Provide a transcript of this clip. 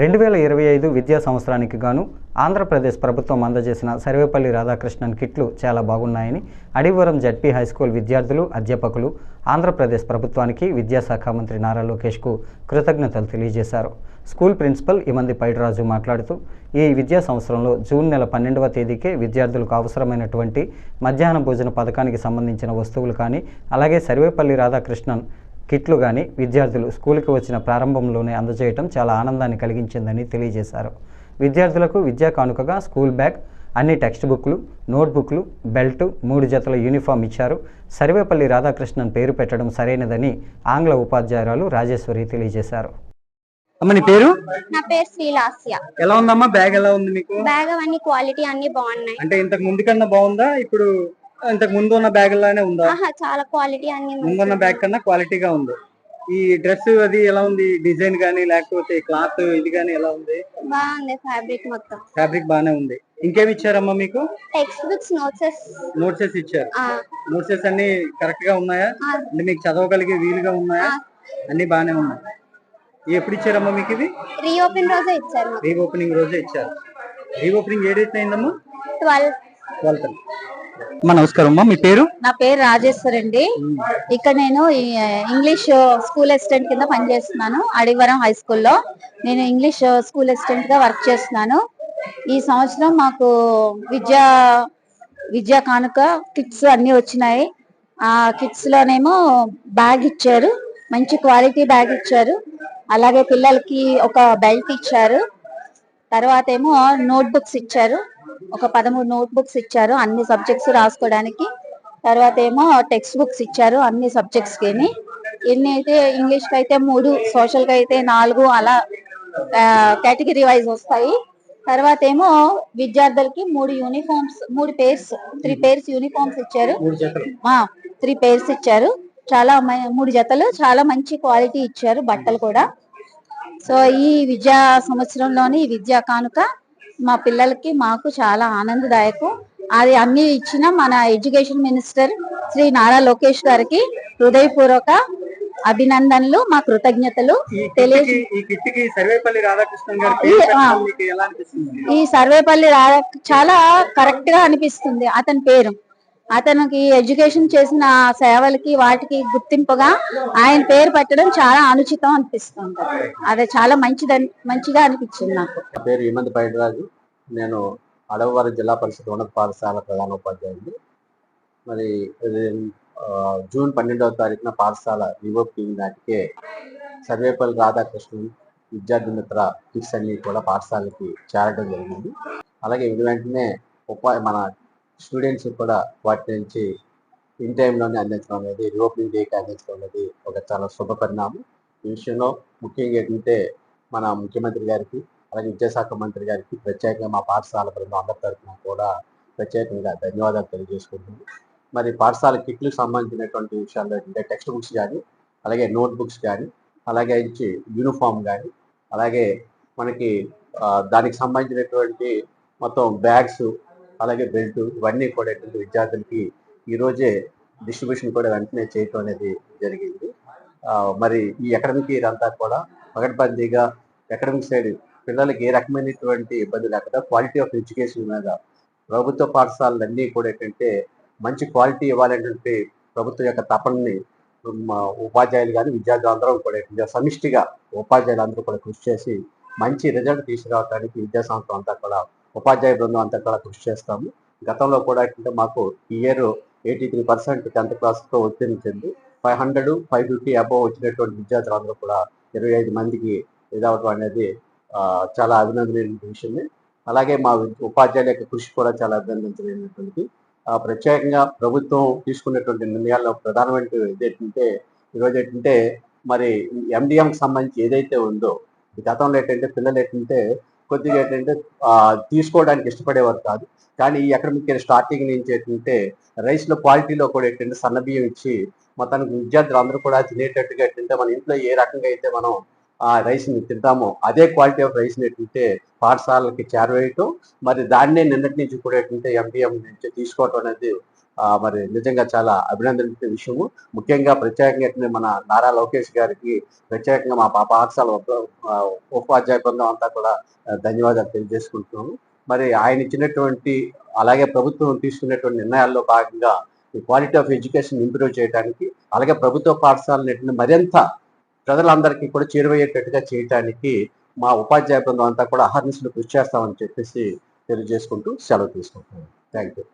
రెండు వేల ఇరవై ఐదు విద్యా సంవత్సరానికి గాను ఆంధ్రప్రదేశ్ ప్రభుత్వం అందజేసిన సర్వేపల్లి రాధాకృష్ణన్ కిట్లు చాలా బాగున్నాయని అడివరం జడ్పీ హైస్కూల్ విద్యార్థులు అధ్యాపకులు ఆంధ్రప్రదేశ్ ప్రభుత్వానికి విద్యాశాఖ మంత్రి నారా లోకేష్కు కృతజ్ఞతలు తెలియజేశారు. స్కూల్ ప్రిన్సిపల్ ఇమంది పైడరాజు మాట్లాడుతూ ఈ విద్యా సంవత్సరంలో జూన్ నెల పన్నెండవ తేదీకే విద్యార్థులకు అవసరమైనటువంటి మధ్యాహ్న భోజన పథకానికి సంబంధించిన వస్తువులు కానీ అలాగే సర్వేపల్లి రాధాకృష్ణన్ కిట్లు కానీ విద్యార్థులు స్కూల్కి వచ్చిన ప్రారంభంలోనే అందజేయటం చాలా ఆనందాన్ని కలిగించిందని తెలియజేశారు. విద్యార్థులకు విద్యా కానుకగా స్కూల్ బ్యాగ్ అన్ని టెక్స్ట్ బుక్లు నోట్బుక్లు బెల్ట్ మూడు జతల యూనిఫామ్ ఇచ్చారు. సర్వేపల్లి రాధాకృష్ణన్ పేరు పెట్టడం సరైనదని ఆంగ్ల ఉపాధ్యాయురాలు రాజేశ్వరి తెలియజేశారు. అమ్మ నీ పేరు? నా పేరు శ్రీలాస్య. ఎలా ఉందమ్మా? బ్యాగ్ ఎలా ఉంది మీకు? బ్యాగ్ అవన్నీ క్వాలిటీ అన్ని బాగున్నాయి. అంటే ఇంతకు ముందు కన్నా బాగుందా? ఇప్పుడు ఇంతకు ముందు ఉన్న బ్యాగ్ లానే ఉందా? ఆహా చాలా క్వాలిటీ అన్ని ముందున్న బ్యాగ్ కన్నా క్వాలిటీగా ఉంది. ఈ డ్రెస్ అది ఎలా ఉంది? డిజైన్ గానీ లేకపోతే క్లాత్ ఇది గానీ ఎలా ఉంది? బాగుంది ఫ్యాబ్రిక్ మొత్తం. ఫ్యాబ్రిక్ బానే ఉంది. ఇంకేమి ఇచ్చారమ్మా మీకు? టెక్స్ట్ బుక్స్ నోట్సెస్ నోట్సెస్ ఇచ్చారు నోట్సెస్ అన్ని కరెక్ట్గా ఉన్నాయా? అంటే మీకు చదవగలిగే వీలుగా ఉన్నాయా? అన్ని బానే ఉన్నాయి. ఇవి ఎప్పుడు ఇచ్చారమ్మా మీకు ఇది రీఓపెన్ రోజే ఇచ్చారు. మాకు రీ ఓపెనింగ్ రోజే ఇచ్చారు. రీ ఓపెనింగ్ ఏ డేట్ అయిందమ్మా? ట్వెల్వ్ ట్వెల్త్ అమ్మా నమస్కారం అమ్మా. మీ పేరు? నా పేరు రాజేశ్వర్ అండి. ఇక్కడ నేను ఇంగ్లీష్ స్కూల్ అసిస్టెంట్ కింద పనిచేస్తున్నాను అడివరం హై స్కూల్లో. నేను ఇంగ్లీష్ స్కూల్ అసిస్టెంట్గా వర్క్ చేస్తున్నాను. ఈ సంవత్సరం మాకు విద్యా విద్యా కానుక కిట్స్ అన్ని వచ్చినాయి. ఆ కిట్స్ లోనేమో బ్యాగ్ ఇచ్చారు. మంచి క్వాలిటీ బ్యాగ్ ఇచ్చారు. అలాగే పిల్లలకి ఒక బెల్ట్ ఇచ్చారు. తర్వాత ఏమో నోట్ బుక్స్ ఇచ్చారు. ఒక పదమూడు నోట్ బుక్స్ ఇచ్చారు. అన్ని సబ్జెక్ట్స్ రాసుకోవడానికి. తర్వాత ఏమో టెక్స్ట్ బుక్స్ ఇచ్చారు. అన్ని సబ్జెక్ట్స్కి ఎన్ని అయితే ఇంగ్లీష్కి అయితే మూడు సోషల్కి అయితే నాలుగు అలా కేటగిరీ వైజ్ వస్తాయి. తర్వాత ఏమో విద్యార్థులకి మూడు యూనిఫామ్స్ మూడు పేర్స్ త్రీ పేర్స్ యూనిఫామ్స్ ఇచ్చారు. త్రీ పేర్స్ ఇచ్చారు. చాలా మూడు జతలు. చాలా మంచి క్వాలిటీ ఇచ్చారు బట్టలు కూడా. సో ఈ విద్యా సంవత్సరంలోని విద్యా కానుక మా పిల్లలకి మాకు చాలా ఆనందదాయకం. అది అన్ని ఇచ్చిన మన ఎడ్యుకేషన్ మినిస్టర్ శ్రీ నారా లోకేష్ గారికి హృదయపూర్వక అభినందనలు మా కృతజ్ఞతలు కిట్టికి ఈ సర్వేపల్లి చాలా కరెక్ట్గా అనిపిస్తుంది. అతని పేరు. అతనికి ఎడ్యుకేషన్ చేసిన సేవలకి వాటికి గుర్తింపుగా ఆయన పేరు పెట్టడం చాలా అనుచితం అనిపిస్తుంది. అది చాలా మంచిది మంచిగా అనిపించింది నాకు. పేరు హేమంత్ పైడరాజు నేను అడవవరం జిల్లా పరిషత్ ఉన్నత పాఠశాల ప్రధానోపాధ్యాయుడిని. మరి జూన్ పన్నెండవ తారీఖున పాఠశాల రివోకింగ్ నాటికే సర్వేపల్లి రాధాకృష్ణన్ విద్యార్థి మిత్ర కిట్స్ అన్ని కూడా పాఠశాలకి చేరడం జరిగింది. అలాగే ఇది వెంటనే ఉపా మన స్టూడెంట్స్ కూడా వాటి నుంచి ఇన్ టైంలోనే అందించడం అనేది రిఓపెనింగ్ డేకి అందించడం అనేది ఒక చాలా శుభ పరిణామం. ఈ విషయంలో ముఖ్యంగా ఏంటంటే మన ముఖ్యమంత్రి గారికి అలాగే విద్యాశాఖ మంత్రి గారికి ప్రత్యేకంగా మా పాఠశాల బృందం అందరి తరఫున కూడా ప్రత్యేకంగా ధన్యవాదాలు తెలియజేసుకుంటుంది మరి పాఠశాల కిట్లకు సంబంధించినటువంటి విషయాల్లో ఏంటంటే టెక్స్ట్ బుక్స్ కానీ అలాగే నోట్ బుక్స్ కానీ అలాగే ఇచ్చి యూనిఫామ్ కానీ అలాగే మనకి దానికి సంబంధించినటువంటి మొత్తం బ్యాగ్స్ అలాగే బెల్ట్ ఇవన్నీ కూడా ఇటువంటి విద్యార్థులకి ఈరోజే డిస్ట్రిబ్యూషన్ కూడా వెంటనే చేయటం అనేది జరిగింది. మరి ఈ అకాడమిక్ ఇయర్ అంతా కూడా పగడ్బందీగా అకాడమిక్ సైడ్ పిల్లలకి ఏ రకమైనటువంటి ఇబ్బంది లేకుండా క్వాలిటీ ఆఫ్ ఎడ్యుకేషన్ మీద ప్రభుత్వ పాఠశాలలు అన్నీ కూడా ఏంటంటే మంచి క్వాలిటీ ఇవ్వాలనేటువంటి ప్రభుత్వం యొక్క తపనని మా ఉపాధ్యాయులు కానీ విద్యార్థులు అందరం కూడా సమిష్టిగా ఉపాధ్యాయులు అందరూ కూడా కృషి చేసి మంచి రిజల్ట్ తీసుకురావడానికి విద్యా సంస్థ అంతా కూడా ఉపాధ్యాయ బృందం అంతా కూడా కృషి చేస్తాము. గతంలో కూడా ఏంటంటే మాకు ఈ year eighty three percent tenth క్లాస్తో ఉత్తీర్ణించింది five hundred five fifty above వచ్చినటువంటి విద్యార్థులు అందరూ కూడా ఇరవై ఐదు మందికి ఇదవటం అనేది చాలా అభినందనీయ విషయమే. అలాగే మా ఉపాధ్యాయుల యొక్క కృషి కూడా చాలా అభినందించలేనటువంటిది ప్రత్యేకంగా ప్రభుత్వం తీసుకున్నటువంటి నిర్ణయాల్లో ప్రధానమైన ఏంటంటే ఈరోజు ఏంటంటే మరి ఎండిఎంకి సంబంధించి ఏదైతే ఉందో గతంలో ఏంటంటే పిల్లలు ఏంటంటే కొద్దిగా ఏంటంటే తీసుకోవడానికి ఇష్టపడేవారు కాదు. కానీ ఈ అకాడమిక్ ఇయర్ స్టార్టింగ్ నుంచి ఏంటంటే రైస్లో క్వాలిటీలో కూడా ఏంటంటే సన్నబియ్యం ఇచ్చి మొత్తానికి విద్యార్థులు అందరూ కూడా తినేటట్టుగా ఏంటంటే మన ఇంట్లో ఏ రకంగా అయితే మనం ఆ రైస్ని తింటామో అదే క్వాలిటీ ఆఫ్ రైస్ ఏంటంటే పాఠశాలకి చేరవేయటం మరి దాన్నే నిన్నటి నుంచి కూడా ఏంటంటే ఎంపీఎం నుంచి తీసుకోవటం అనేది మరి నిజంగా చాలా అభినందించే విషయము. ముఖ్యంగా ప్రత్యేకంగా మన నారా లోకేష్ గారికి ప్రత్యేకంగా మా పాప పాఠశాల ఉపాధ్యాయ బృందం అంతా కూడా ధన్యవాదాలు తెలియజేసుకుంటున్నాము. మరి ఆయన ఇచ్చినటువంటి అలాగే ప్రభుత్వం తీసుకున్నటువంటి నిర్ణయాల్లో భాగంగా ఈ క్వాలిటీ ఆఫ్ ఎడ్యుకేషన్ ఇంప్రూవ్ చేయడానికి అలాగే ప్రభుత్వ పాఠశాలను మరింత ప్రజలందరికీ కూడా చేరువయ్యేటట్టుగా చేయడానికి మా ఉపాధ్యాయ బృందం అంతా కూడా అహర్నిశలు కృషి చేస్తామని చెప్పేసి తెలియజేసుకుంటూ సెలవు తీసుకుంటున్నాను థ్యాంక్ యూ